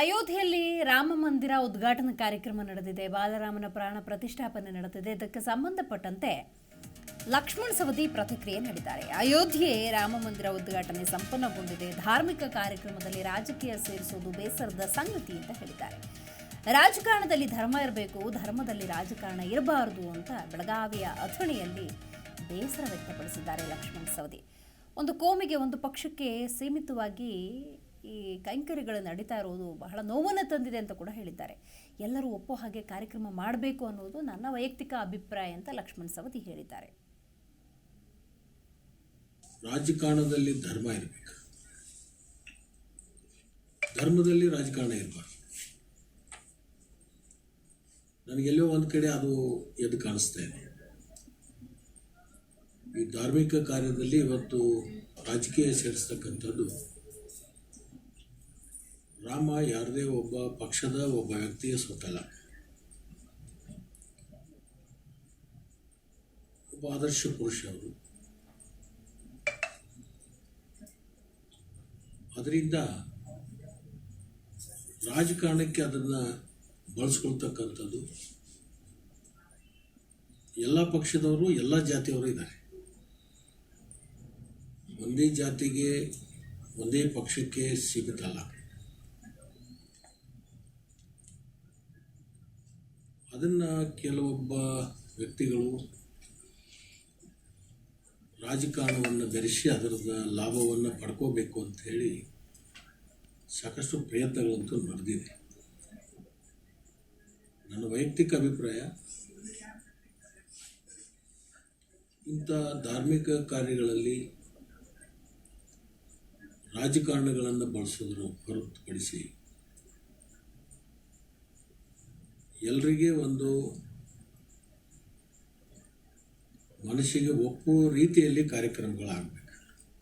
ಅಯೋಧ್ಯೆಯಲ್ಲಿ ರಾಮ ಮಂದಿರ ಉದ್ಘಾಟನಾ ಕಾರ್ಯಕ್ರಮ ನಡೆದಿದೆ. ಬಾಲರಾಮನ ಪ್ರಾಣ ಪ್ರತಿಷ್ಠಾಪನೆ ನಡೆದಿದೆ. ಇದಕ್ಕೆ ಸಂಬಂಧಪಟ್ಟಂತೆ ಲಕ್ಷ್ಮಣ್ ಸವದಿ ಪ್ರತಿಕ್ರಿಯೆ ನೀಡಿದ್ದಾರೆ. ಅಯೋಧ್ಯೆ ರಾಮ ಮಂದಿರ ಉದ್ಘಾಟನೆ ಸಂಪನ್ನಗೊಂಡಿದೆ. ಧಾರ್ಮಿಕ ಕಾರ್ಯಕ್ರಮದಲ್ಲಿ ರಾಜಕೀಯ ಸೇರಿಸುವುದು ಬೇಸರದ ಸಂಗತಿ ಅಂತ ಹೇಳಿದ್ದಾರೆ. ರಾಜಕಾರಣದಲ್ಲಿ ಧರ್ಮ ಇರಬೇಕು, ಧರ್ಮದಲ್ಲಿ ರಾಜಕಾರಣ ಇರಬಾರದು ಅಂತ ಬೆಳಗಾವಿಯ ಅಥಣಿಯಲ್ಲಿ ಬೇಸರ ವ್ಯಕ್ತಪಡಿಸಿದ್ದಾರೆ ಲಕ್ಷ್ಮಣ್ ಸವದಿ. ಒಂದು ಕೋಮಿಗೆ ಒಂದು ಪಕ್ಷಕ್ಕೆ ಸೀಮಿತವಾಗಿ ಈ ಕೈಂಕರ್ಯಗಳು ನಡೀತಾ ಇರೋದು ಬಹಳ ನೋವನ್ನು ತಂದಿದೆ ಅಂತ ಕೂಡ ಹೇಳಿದ್ದಾರೆ. ಎಲ್ಲರೂ ಒಪ್ಪೋ ಹಾಗೆ ಕಾರ್ಯಕ್ರಮ ಮಾಡಬೇಕು ಅನ್ನೋದು ನನ್ನ ವೈಯಕ್ತಿಕ ಅಭಿಪ್ರಾಯ ಅಂತ ಲಕ್ಷ್ಮಣ್ ಸವದಿ ಹೇಳಿದ್ದಾರೆ. ರಾಜಕಾರಣದಲ್ಲಿ ಧರ್ಮ ಇರಬೇಕು. ಧರ್ಮದಲ್ಲಿ ರಾಜಕಾರಣ ಇರಬಾರ್ದು. ನನಗೆಲ್ಲೋ ಒಂದು ಕಡೆ ಅದು ಎದ್ದು ಕಾಣಿಸ್ತಾ ಇದೆ. ಈ ಧಾರ್ಮಿಕ ಕಾರ್ಯದಲ್ಲಿ ಇವತ್ತು ರಾಜಕೀಯ ಸೇರಿಸ್ತಕ್ಕಂಥದ್ದು ರಾಮ ಯಾರದೇ ಒಬ್ಬ ಪಕ್ಷದ ಒಬ್ಬ ವ್ಯಕ್ತಿಯ ಸ್ವತಲ್ಲ ಒಬ್ಬ ಆದರ್ಶ ಪುರುಷ ಅವರು. ಅದರಿಂದ ರಾಜಕಾರಣಕ್ಕೆ ಅದನ್ನು ಬಳಸ್ಕೊಳ್ತಕ್ಕಂಥದ್ದು ಎಲ್ಲ ಪಕ್ಷದವರು, ಎಲ್ಲ ಜಾತಿಯವರು ಇದ್ದಾರೆ. ಒಂದೇ ಜಾತಿಗೆ, ಒಂದೇ ಪಕ್ಷಕ್ಕೆ ಸೀಮಿತ ಅಲ್ಲ. ಅದನ್ನು ಕೆಲವೊಬ್ಬ ವ್ಯಕ್ತಿಗಳು ರಾಜಕಾರಣವನ್ನು ಧರಿಸಿ ಅದರದ ಲಾಭವನ್ನು ಪಡ್ಕೋಬೇಕು ಹೇಳಿ ಸಾಕಷ್ಟು ಪ್ರಯತ್ನಗಳಂತೂ ನಡೆದಿದೆ. ನನ್ನ ವೈಯಕ್ತಿಕ ಅಭಿಪ್ರಾಯ, ಇಂಥ ಧಾರ್ಮಿಕ ಕಾರ್ಯಗಳಲ್ಲಿ ರಾಜಕಾರಣಗಳನ್ನು ಬಳಸೋದ್ರ ಹೊರತುಪಡಿಸಿ ಎಲ್ರಿಗೆ ಒಂದು ಮನಸ್ಸಿಗೆ ಒಪ್ಪುವ ರೀತಿಯಲ್ಲಿ ಕಾರ್ಯಕ್ರಮಗಳಾಗಬೇಕು.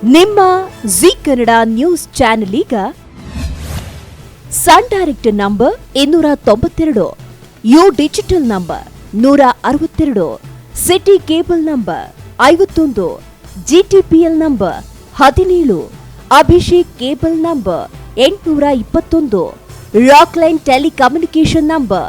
ನಿಮ್ಮ ಜಿ ಕನ್ನಡ ನ್ಯೂಸ್ ಚಾನೆಲ್ ಈಗ ಸನ್ ಡೈರೆಕ್ಟ್ ನಂಬರ್ ಇನ್ನೂರ ತೊಂಬತ್ತೆರಡು, ಯು ಡಿಜಿಟಲ್ ನಂಬರ್ ನೂರ ಅರವತ್ತೆರಡು, ಸಿಟಿ ಕೇಬಲ್ ನಂಬರ್ ಐವತ್ತೊಂದು, ಜಿಟಿಪಿಎಲ್ ನಂಬರ್ ಹದಿನೇಳು, ಅಭಿಷೇಕ್ ಕೇಬಲ್ ನಂಬರ್ ಎಂಟುನೂರ ಇಪ್ಪತ್ತೊಂದು ರಾಕ್ಲೈನ್ ಟೆಲಿಕಮ್ಯುನಿಕೇಶನ್ ನಂಬರ್